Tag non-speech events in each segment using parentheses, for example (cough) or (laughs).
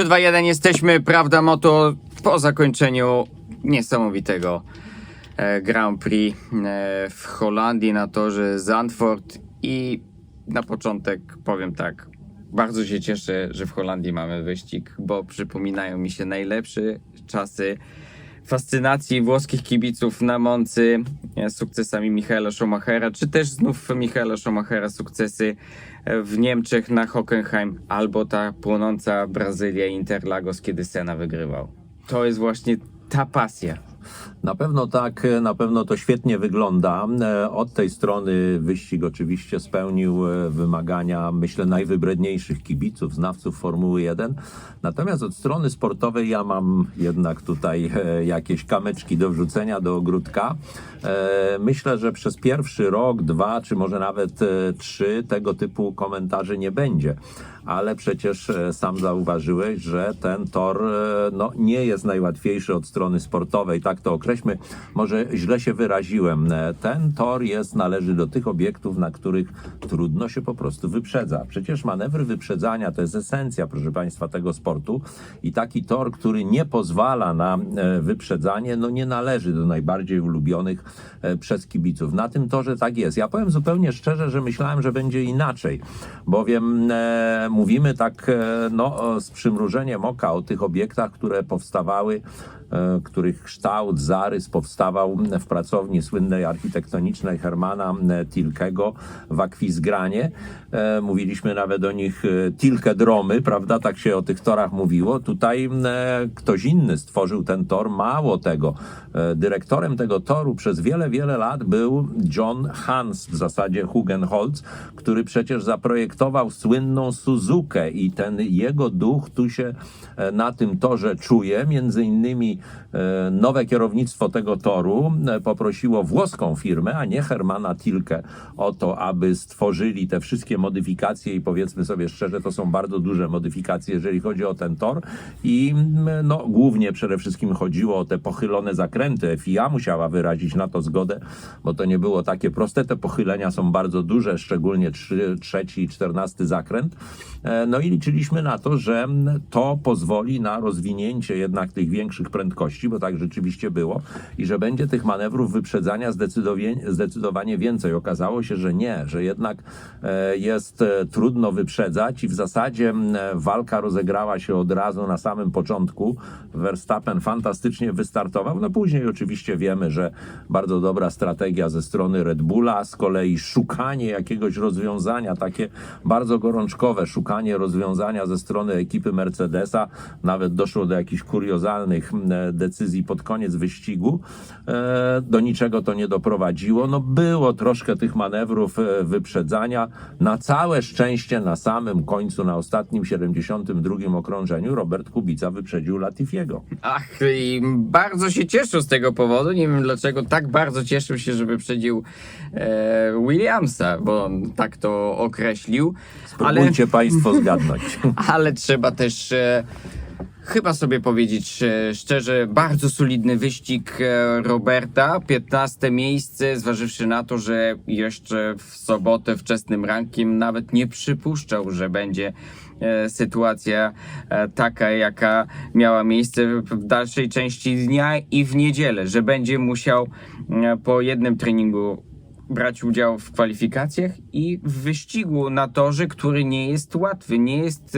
3, 2, 1 jesteśmy, prawda, moto po zakończeniu niesamowitego e, Grand Prix e, w Holandii na torze Zandvoort i na początek powiem tak, bardzo się cieszę, że w Holandii mamy wyścig, bo przypominają mi się najlepsze czasy fascynacji włoskich kibiców na Moncy e, sukcesami Michaela Schumachera, czy też znów Michaela Schumachera sukcesy w Niemczech na Hockenheim, albo ta płonąca Brazylia Interlagos, kiedy Senna wygrywał. To jest właśnie ta pasja. Na pewno tak, na pewno to świetnie wygląda. E, Od tej strony wyścig oczywiście spełnił e, wymagania, myślę, najwybredniejszych kibiców, znawców Formuły 1. Natomiast od strony sportowej ja mam jednak tutaj e, jakieś kamyczki do wrzucenia do ogródka. Myślę, że przez pierwszy rok, dwa, czy może nawet trzy tego typu komentarzy nie będzie. Ale przecież e, sam zauważyłeś, że ten tor e, no, nie jest najłatwiejszy od strony sportowej, tak to określmy. Może źle się wyraziłem. E, Ten tor jest, należy do tych obiektów, na których trudno się po prostu wyprzedza. Przecież manewry wyprzedzania to jest esencja, proszę Państwa, tego sportu i taki tor, który nie pozwala na wyprzedzanie, no nie należy do najbardziej ulubionych przez kibiców. Na tym torze tak jest. Ja powiem zupełnie szczerze, że myślałem, że będzie inaczej, bowiem e, mówimy tak e, no, z przymrużeniem oka o tych obiektach, które powstawały, których kształt, zarys powstawał w pracowni słynnej architektonicznej Hermana e, Tilkego w Akwizgranie. E, Mówiliśmy nawet o nich e, Tilkedromy, prawda? Tak się o tych torach mówiło. Tutaj e, ktoś inny stworzył ten tor. Mało tego, e, dyrektorem tego toru przez wiele, wiele lat był John Hans, w zasadzie Hugenholz, który przecież zaprojektował słynną Suzukę i ten jego duch tu się e, na tym torze czuje. Między innymi e, nowe kierownictwo tego toru e, poprosiło włoską firmę, a nie Hermana Tilke o to, aby stworzyli te wszystkie modyfikacje i powiedzmy sobie szczerze, to są bardzo duże modyfikacje, jeżeli chodzi o ten tor i mm, no, głównie przede wszystkim chodziło o te pochylone zakręty. FIA musiała wyrazić na to zgodę, bo to nie było takie proste. Te pochylenia są bardzo duże, szczególnie trzy, trzeci i czternasty zakręt. E, No i liczyliśmy na to, że to pozwoli na rozwinięcie jednak tych większych prędkości, bo tak rzeczywiście było, i że będzie tych manewrów wyprzedzania zdecydowanie, więcej. Okazało się, że nie, że jednak e, jest e, trudno wyprzedzać i w zasadzie m, walka rozegrała się od razu na samym początku. Verstappen fantastycznie wystartował. No później oczywiście wiemy, że bardzo dobra strategia ze strony Red Bulla, z kolei szukanie jakiegoś rozwiązania, takie bardzo gorączkowe szukanie rozwiązania ze strony ekipy Mercedesa. Nawet doszło do jakichś kuriozalnych decyzji pod koniec wyścigu. E, Do niczego to nie doprowadziło. No było troszkę tych manewrów e, wyprzedzania. Na całe szczęście na samym końcu, na ostatnim 72 okrążeniu Robert Kubica wyprzedził Latifiego. Ach, i bardzo się cieszył z tego powodu. Nie wiem dlaczego tak bardzo cieszył się, że wyprzedził e, Williamsa, bo on tak to określił. Ale, Spróbujcie Państwo (laughs) zgadnąć. ale trzeba też e, chyba sobie powiedzieć e, szczerze, bardzo solidny wyścig e, Roberta. 15 miejsce, zważywszy na to, że jeszcze w sobotę wczesnym rankiem nawet nie przypuszczał, że będzie e, sytuacja taka, jaka miała miejsce w dalszej części dnia i w niedzielę, że będzie musiał po jednym treningu brać udział w kwalifikacjach i w wyścigu na torze, który nie jest łatwy, nie jest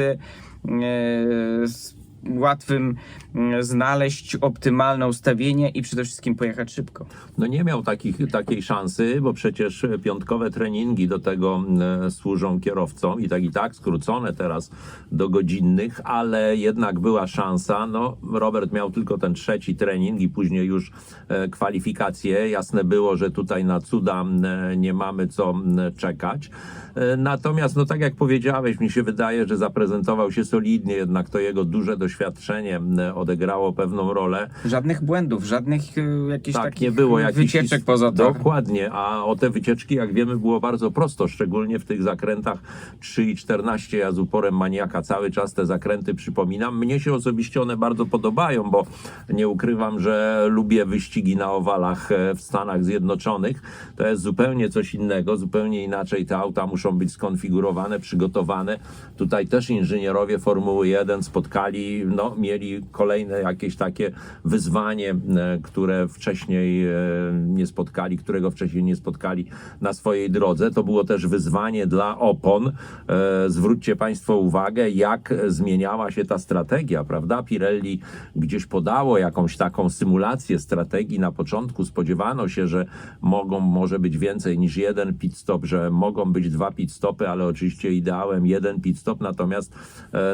łatwym e, znaleźć optymalne ustawienie i przede wszystkim pojechać szybko. No nie miał takich, takiej szansy, bo przecież piątkowe treningi do tego e, służą kierowcom i tak i tak skrócone teraz do godzinnych, ale jednak była szansa. No, Robert miał tylko ten trzeci trening i później już e, kwalifikacje. Jasne było, że tutaj na cuda e, nie mamy co czekać. E, Natomiast, no tak jak powiedziałeś, mi się wydaje, że zaprezentował się solidnie, jednak to jego duże doświadczenie doświadczenie e, odegrało pewną rolę. Żadnych błędów, żadnych e, jakichś Tak, takich nie było jakichś wycieczek poza tor. Dokładnie, a o te wycieczki, jak wiemy, było bardzo prosto, szczególnie w tych zakrętach 3 i 14. Ja z uporem maniaka cały czas te zakręty przypominam. Mnie się osobiście one bardzo podobają, bo nie ukrywam, że lubię wyścigi na owalach e, w Stanach Zjednoczonych. To jest zupełnie coś innego, zupełnie inaczej te auta muszą być skonfigurowane, przygotowane. Tutaj też inżynierowie Formuły 1 spotkali, no, mieli kolejne jakieś takie wyzwanie, e, które wcześniej e, nie spotkali, którego wcześniej nie spotkali na swojej drodze. To było też wyzwanie dla opon. E, Zwróćcie Państwo uwagę, jak zmieniała się ta strategia, prawda? Pirelli gdzieś podało jakąś taką symulację strategii na początku. Spodziewano się, że mogą, może być więcej niż jeden pit stop, że mogą być dwa pit stopy, ale oczywiście ideałem jeden pit stop, natomiast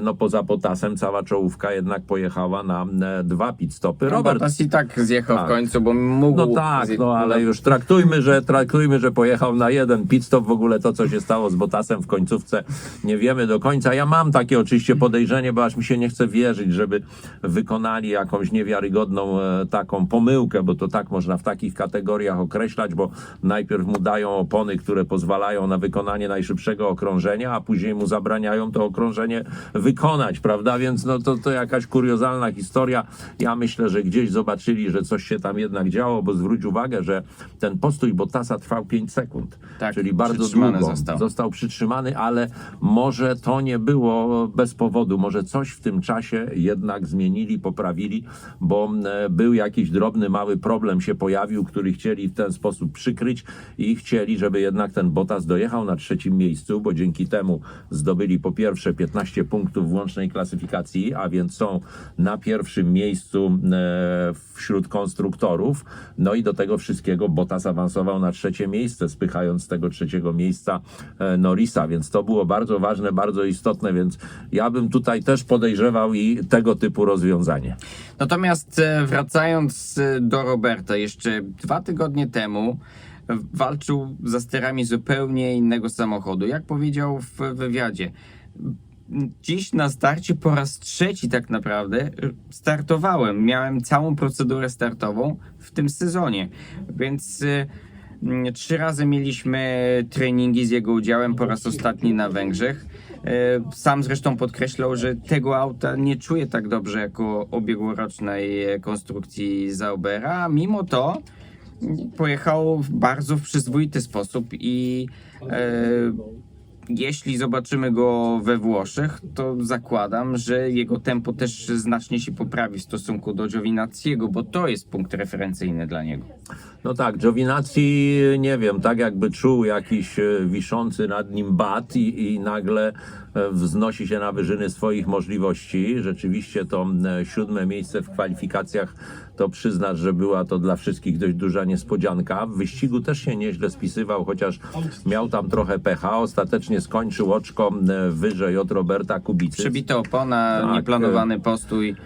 no poza potasem cała czołówka jednak pojechała na e, dwa pit stopy. Robert Robert Bottas i tak zjechał Tak. w końcu, bo mógł... no tak, no ale już traktujmy, że traktujmy, że pojechał na jeden pit stop. W ogóle to, co się stało z Botasem w końcówce, nie wiemy do końca. Ja mam takie oczywiście podejrzenie, bo aż mi się nie chce wierzyć, żeby wykonali jakąś niewiarygodną e, taką pomyłkę, bo to tak można w takich kategoriach określać, bo najpierw mu dają opony, które pozwalają na wykonanie najszybszego okrążenia, a później mu zabraniają to okrążenie wykonać, prawda? Więc no to, to jakaś kuriozalna historia. Ja myślę, że gdzieś zobaczyli, że coś się tam jednak działo, bo zwróć uwagę, że ten postój Bottasa trwał 5 sekund, Tak, czyli bardzo długo. został. został przytrzymany, ale może to nie było bez powodu, może coś w tym czasie jednak zmienili, poprawili, bo e, był jakiś drobny, mały problem się pojawił, który chcieli w ten sposób przykryć i chcieli, żeby jednak ten Bottas dojechał na trzecim miejscu, bo dzięki temu zdobyli po pierwsze 15 punktów w łącznej klasyfikacji, a więc są na pierwszym miejscu e, wśród konstruktorów. No i do tego wszystkiego Bottas awansował na trzecie miejsce, spychając z tego trzeciego miejsca e, Norrisa, więc to było bardzo ważne, bardzo istotne, więc ja bym tutaj też podejrzewał i tego typu rozwiązanie. Natomiast e, wracając do Roberta, jeszcze dwa tygodnie temu walczył za sterami zupełnie innego samochodu. Jak powiedział w wywiadzie, dziś na starcie po raz trzeci tak naprawdę startowałem. Miałem całą procedurę startową w tym sezonie, więc e, mm, trzy razy mieliśmy treningi z jego udziałem, po raz ostatni na Węgrzech. E, Sam zresztą podkreślał, że tego auta nie czuje tak dobrze jako ubiegłorocznej e, konstrukcji Zaubera, mimo to pojechał w bardzo przyzwoity sposób i e, jeśli zobaczymy go we Włoszech, to zakładam, że jego tempo też znacznie się poprawi w stosunku do Giovinazziego, bo to jest punkt referencyjny dla niego. No tak, Giovinazzi, nie wiem, tak jakby czuł jakiś e, wiszący nad nim bat i, i nagle wznosi się na wyżyny swoich możliwości. Rzeczywiście to e, siódme miejsce w kwalifikacjach to przyznać, że była to dla wszystkich dość duża niespodzianka. W wyścigu też się nieźle spisywał, chociaż miał tam trochę pecha. Ostatecznie skończył oczko e, wyżej od Roberta Kubicy. Przebita opona, Tak, nieplanowany postój.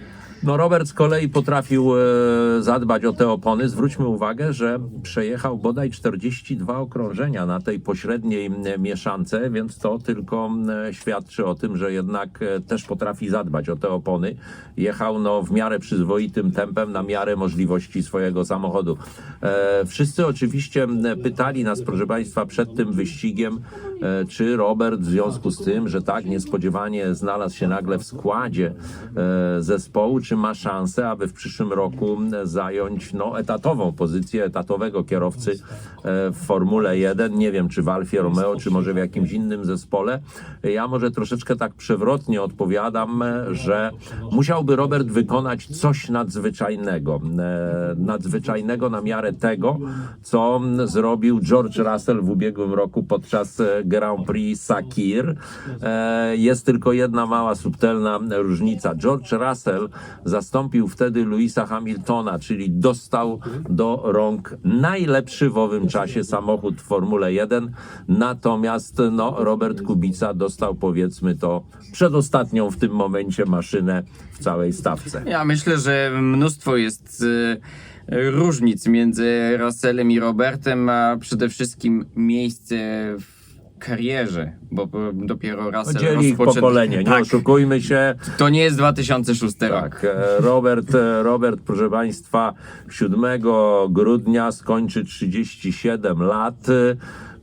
No Robert z kolei potrafił e, zadbać o te opony. Zwróćmy uwagę, że przejechał bodaj 42 okrążenia na tej pośredniej mieszance, więc to tylko świadczy o tym, że jednak e, też potrafi zadbać o te opony. Jechał no, w miarę przyzwoitym tempem, na miarę możliwości swojego samochodu. E, wszyscy oczywiście pytali nas, proszę Państwa, przed tym wyścigiem, czy Robert w związku z tym, że tak niespodziewanie znalazł się nagle w składzie zespołu, czy ma szansę, aby w przyszłym roku zająć no, etatową pozycję etatowego kierowcy e, w Formule 1. Nie wiem, czy w Alfie Romeo, czy może w jakimś innym zespole. Ja może troszeczkę tak przewrotnie odpowiadam, e, że musiałby Robert wykonać coś nadzwyczajnego. E, Nadzwyczajnego na miarę tego, co zrobił George Russell w ubiegłym roku podczas e, Grand Prix Sakir. E, Jest tylko jedna mała, subtelna różnica. George Russell zastąpił wtedy Louisa Hamiltona, czyli dostał do rąk najlepszy w owym czasie samochód w Formule 1. Natomiast no, Robert Kubica dostał powiedzmy to przedostatnią w tym momencie maszynę w całej stawce. Ja myślę, że mnóstwo jest e, różnic między Russellem i Robertem, a przede wszystkim miejsce w karierze, bo dopiero Russell Dzieli pokolenie, nie (laughs) Tak, oszukujmy się. to nie jest 2006 rok. Tak, e, Robert, e, Robert, proszę Państwa, 7 grudnia skończy 37 lat.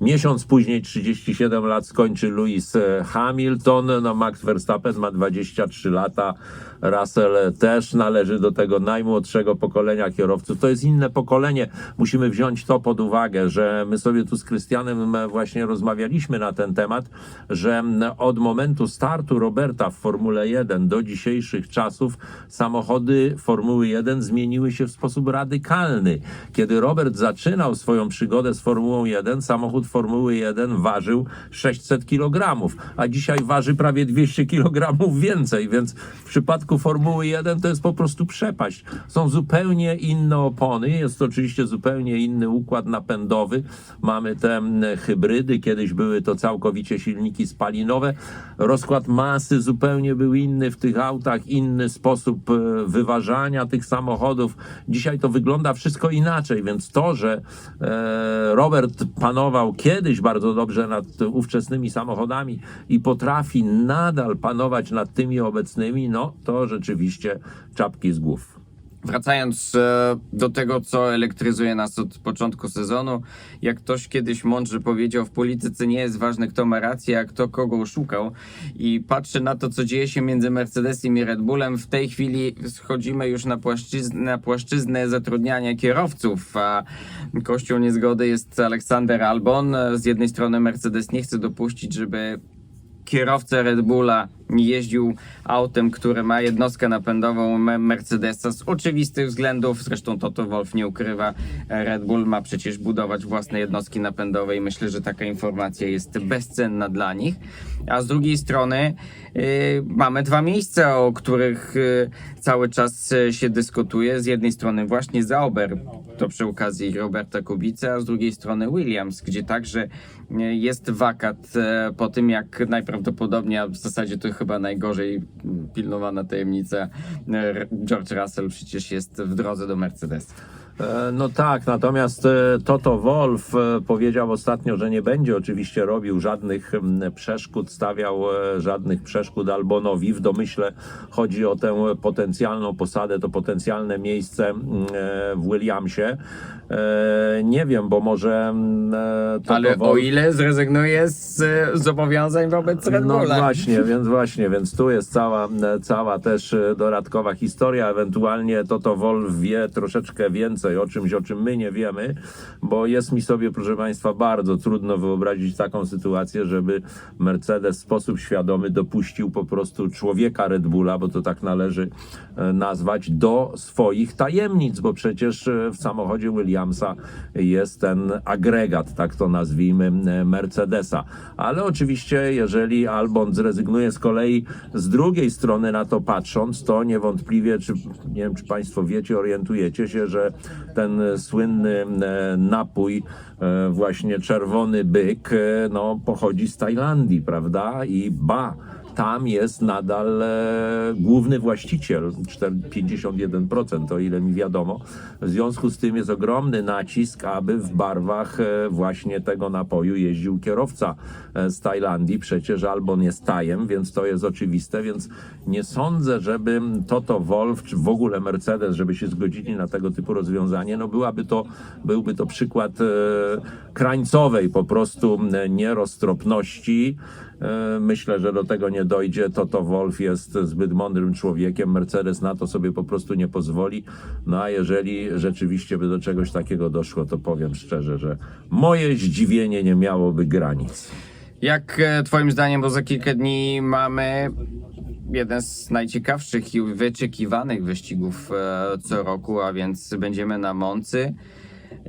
Miesiąc później 37 lat skończy Lewis e, Hamilton, no Max Verstappen ma 23 lata, Russell też należy do tego najmłodszego pokolenia kierowców. To jest inne pokolenie. Musimy wziąć to pod uwagę, że my sobie tu z Krystianem e, właśnie rozmawialiśmy na ten temat, że od momentu startu Roberta w Formule 1 do dzisiejszych czasów samochody Formuły 1 zmieniły się w sposób radykalny. Kiedy Robert zaczynał swoją przygodę z Formułą 1, samochód Formuły 1 ważył 600 kg, a dzisiaj waży prawie 200 kg więcej, więc w przypadku Formuły 1 to jest po prostu przepaść. Są zupełnie inne opony, jest oczywiście zupełnie inny układ napędowy. Mamy te hybrydy, kiedyś były to całkowicie silniki spalinowe. Rozkład masy zupełnie był inny w tych autach, inny sposób e, wyważania tych samochodów. Dzisiaj to wygląda wszystko inaczej, więc to, że e, Robert panował kiedyś bardzo dobrze nad ówczesnymi samochodami i potrafi nadal panować nad tymi obecnymi, no to rzeczywiście czapki z głów. Wracając e, do tego, co elektryzuje nas od początku sezonu, jak ktoś kiedyś mądrze powiedział, w polityce nie jest ważne, kto ma rację, a kto kogo oszukał. I patrzę na to, co dzieje się między Mercedesem i Red Bullem. W tej chwili schodzimy już na płaszczyznę, na płaszczyznę zatrudniania kierowców, a kością niezgody jest Aleksander Albon. Z jednej strony Mercedes nie chce dopuścić, żeby kierowca Red Bulla jeździł autem, które ma jednostkę napędową Me- Mercedesa z oczywistych względów. Zresztą Toto Wolf nie ukrywa. Red Bull ma przecież budować własne jednostki napędowe i myślę, że taka informacja jest bezcenna dla nich. A z drugiej strony yy, mamy dwa miejsca, o których yy, cały czas yy, się dyskutuje. Z jednej strony właśnie Zauber, to przy okazji Roberta Kubica, a z drugiej strony Williams, gdzie także yy, jest wakat e, po tym, jak najprawdopodobniej, a w zasadzie to chyba najgorzej pilnowana tajemnica, e, George Russell przecież jest w drodze do Mercedesa. E, No tak, natomiast e, Toto Wolf e, powiedział ostatnio, że nie będzie oczywiście robił żadnych przeszkód, stawiał żadnych przeszkód Albonowi. W domyśle chodzi o tę potencjalną posadę, to potencjalne miejsce w Williamsie. Nie wiem, bo może Toto Ale o Wolff- ile zrezygnuje z zobowiązań wobec Red no Bulla. właśnie, więc właśnie, więc tu jest cała, cała też dodatkowa historia. Ewentualnie Toto Wolf wie troszeczkę więcej o czymś, o czym my nie wiemy, bo jest mi sobie, proszę Państwa, bardzo trudno wyobrazić taką sytuację, żeby Mercedes w sposób świadomy dopuścił po prostu człowieka Red Bulla, bo to tak należy e, nazwać, do swoich tajemnic, bo przecież e, w samochodzie Williamsa jest ten agregat, tak to nazwijmy, e, Mercedesa. Ale oczywiście, jeżeli Albon zrezygnuje z kolei z drugiej strony na to patrząc, to niewątpliwie, czy nie wiem, czy Państwo wiecie, orientujecie się, że ten e, słynny e, napój, e, właśnie czerwony byk, no, pochodzi z Tajlandii, prawda? I ba, tam jest nadal e, główny właściciel, 4, 51%, o ile mi wiadomo. W związku z tym jest ogromny nacisk, aby w barwach e, właśnie tego napoju jeździł kierowca e, z Tajlandii. Przecież Albon jest Tajem, więc to jest oczywiste, więc nie sądzę, żeby Toto Wolf, czy w ogóle Mercedes, żeby się zgodzili na tego typu rozwiązanie. No byłaby to, byłby to przykład krańcowej po prostu nieroztropności. E, Myślę, że do tego nie dojdzie. Toto Wolf jest zbyt mądrym człowiekiem. Mercedes na to sobie po prostu nie pozwoli. No a jeżeli rzeczywiście by do czegoś takiego doszło, to powiem szczerze, że moje zdziwienie nie miałoby granic. Jak e, Twoim zdaniem, bo za kilka dni mamy jeden z najciekawszych i wyczekiwanych wyścigów e, co roku, a więc będziemy na Moncy.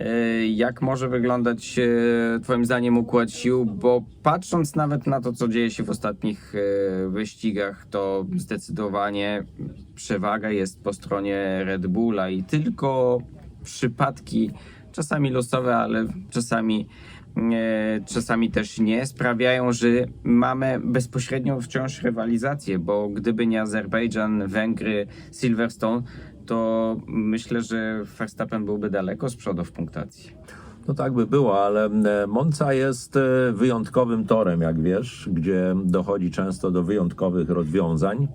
E, Jak może wyglądać e, Twoim zdaniem układ sił? Bo patrząc nawet na to, co dzieje się w ostatnich e, wyścigach, to zdecydowanie przewaga jest po stronie Red Bulla i tylko przypadki, czasami losowe, ale czasami czasami też nie, sprawiają, że mamy bezpośrednią wciąż rywalizację, bo gdyby nie Azerbejdżan, Węgry, Silverstone, to myślę, że Verstappen byłby daleko z przodu w punktacji. No tak by było, ale e, Monza jest e, wyjątkowym torem, jak wiesz, gdzie dochodzi często do wyjątkowych rozwiązań.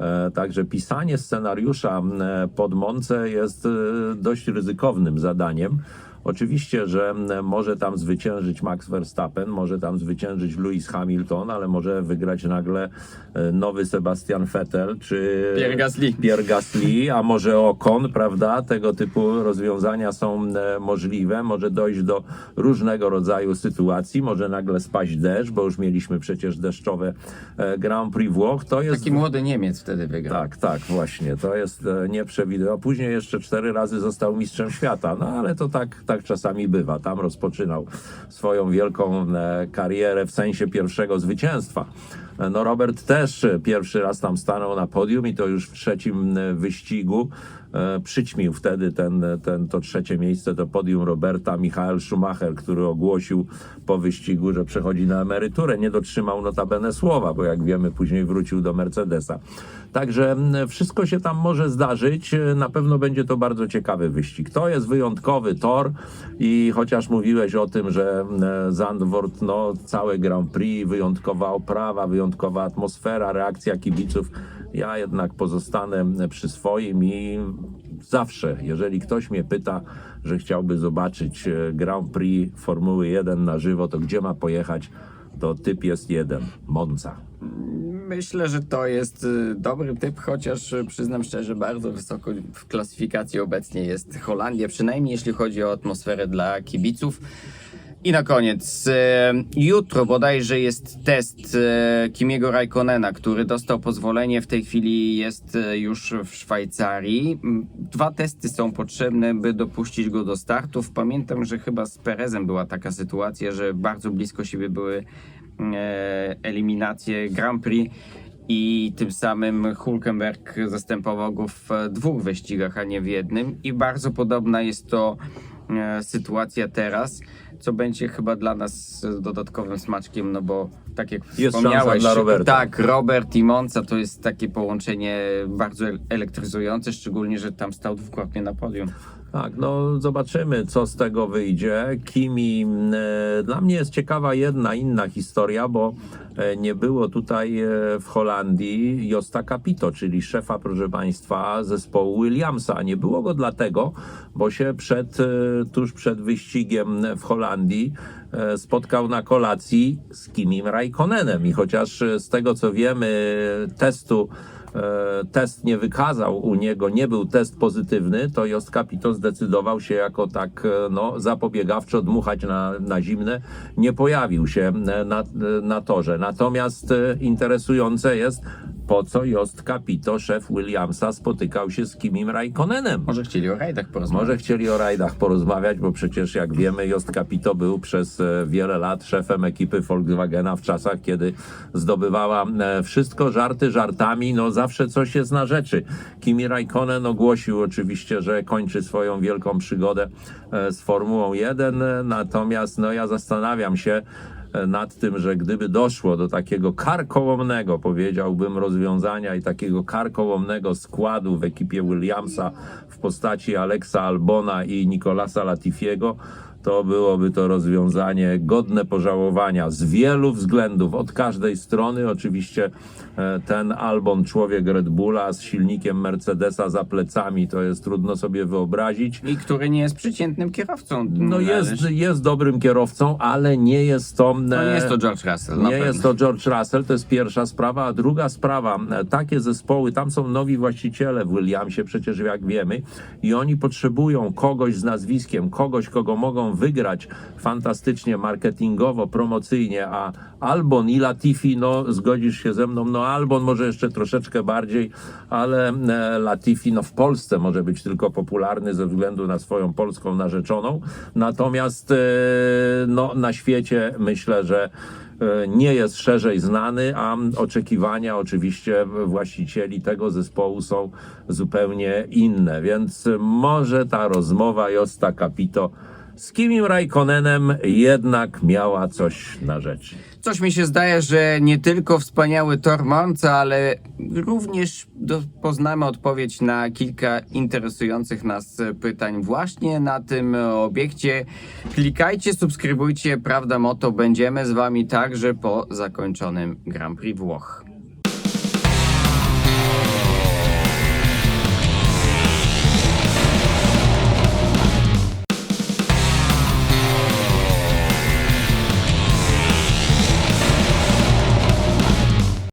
E, Także pisanie scenariusza pod Moncę jest dość ryzykownym zadaniem. Oczywiście, że może tam zwyciężyć Max Verstappen, może tam zwyciężyć Lewis Hamilton, ale może wygrać nagle e, nowy Sebastian Vettel czy Pierre Gasly. Pierre Gasly, a może Ocon, prawda? Tego typu rozwiązania są e, możliwe. Może dojść do różnego rodzaju sytuacji, może nagle spaść deszcz, bo już mieliśmy przecież deszczowe e, Grand Prix Włoch. To jest Taki młody Niemiec wtedy wygrał. tak, tak, właśnie. To jest nieprzewidywane. Później jeszcze cztery razy został mistrzem świata, no ale to tak, tak czasami bywa. Tam rozpoczynał swoją wielką e, karierę w sensie pierwszego zwycięstwa. No Robert też e, pierwszy raz tam stanął na podium i to już w trzecim e, wyścigu e, przyćmił wtedy ten, ten, to trzecie miejsce, to podium Roberta Michael Schumacher, który ogłosił po wyścigu, że przechodzi na emeryturę. Nie dotrzymał notabene słowa, bo jak wiemy, później wrócił do Mercedesa. Także wszystko się tam może zdarzyć. Na pewno będzie to bardzo ciekawy wyścig. To jest wyjątkowy tor i chociaż mówiłeś o tym, że Zandvoort, no całe Grand Prix, wyjątkowa oprawa, wyjątkowa atmosfera, reakcja kibiców, ja jednak pozostanę przy swoim i zawsze, jeżeli ktoś mnie pyta, że chciałby zobaczyć e, Grand Prix Formuły 1 na żywo, to gdzie ma pojechać? To typ jest jeden, Monza. Myślę, że to jest y, dobry typ, chociaż y, przyznam szczerze, bardzo wysoko w klasyfikacji obecnie jest Holandia, przynajmniej jeśli chodzi o atmosferę dla kibiców. I na koniec, y, jutro bodajże jest test y, Kimiego Raikkonena, który dostał pozwolenie, w tej chwili jest y, już w Szwajcarii. Mm, Dwa testy są potrzebne, by dopuścić go do startów. Pamiętam, że chyba z Perezem była taka sytuacja, że bardzo blisko siebie były e, eliminacje Grand Prix i tym samym Hulkenberg zastępował go w e, dwóch wyścigach, a nie w jednym. I bardzo podobna jest to e, sytuacja teraz, co będzie chyba dla nas e, dodatkowym smaczkiem, no bo tak jak Jest wspomniałeś, dla Roberta. tak, Robert i Monza to jest takie połączenie bardzo el- elektryzujące, szczególnie, że tam stał dwukrotnie na podium. Tak, no zobaczymy, co z tego wyjdzie. Kimi, e, dla mnie jest ciekawa jedna inna historia, bo e, nie było tutaj e, w Holandii Josta Capito, czyli szefa, proszę Państwa, zespołu Williamsa. Nie było go dlatego, bo się przed, tuż przed wyścigiem w Holandii spotkał na kolacji z Kimim Raikkonenem i chociaż z tego co wiemy testu test nie wykazał u niego, nie był test pozytywny, to Jost Capito zdecydował się jako tak e, no, zapobiegawczo dmuchać na, na zimne. Nie pojawił się e, na, na torze. Natomiast e, interesujące jest, po co Jost Capito, szef Williamsa, spotykał się z Kimim Raikkonenem. Może chcieli o rajdach porozmawiać. Może chcieli o rajdach porozmawiać, bo przecież jak wiemy, Jost Capito był przez e, wiele lat szefem ekipy Volkswagena w czasach, kiedy zdobywała e, wszystko, żarty żartami, no zawsze coś jest na rzeczy. Kimi Raikkonen ogłosił oczywiście, że kończy swoją wielką przygodę e, z Formułą 1, e, natomiast no ja zastanawiam się, nad tym, że gdyby doszło do takiego karkołomnego, powiedziałbym, rozwiązania i takiego karkołomnego składu w ekipie Williamsa w postaci Alexa Albona i Nicolasa Latifiego, to byłoby to rozwiązanie godne pożałowania z wielu względów, od każdej strony. Oczywiście e, ten Albon, człowiek Red Bulla z silnikiem Mercedesa za plecami, to jest trudno sobie wyobrazić. I który nie jest przeciętnym kierowcą. No jest, Należy- jest dobrym kierowcą, ale nie jest to... No nie jest to George Russell. nie jest to George Russell, to jest pierwsza sprawa. A druga sprawa, e, takie zespoły, tam są nowi właściciele w Williamsie, przecież jak wiemy, i oni potrzebują kogoś z nazwiskiem, kogoś, kogo mogą wygrać fantastycznie, marketingowo, promocyjnie, a Albon i Latifi, no zgodzisz się ze mną, no Albon może jeszcze troszeczkę bardziej, ale e, Latifi, no w Polsce może być tylko popularny ze względu na swoją polską narzeczoną, natomiast e, no na świecie myślę, że e, nie jest szerzej znany, a oczekiwania oczywiście właścicieli tego zespołu są zupełnie inne, więc może ta rozmowa Josta Capito z Kimim Raikkonenem jednak miała coś na rzeczy. Coś mi się zdaje, że nie tylko wspaniały tor Monza, ale również do, poznamy odpowiedź na kilka interesujących nas pytań właśnie na tym obiekcie. Klikajcie, subskrybujcie Prawda Moto. Będziemy z Wami także po zakończonym Grand Prix Włoch.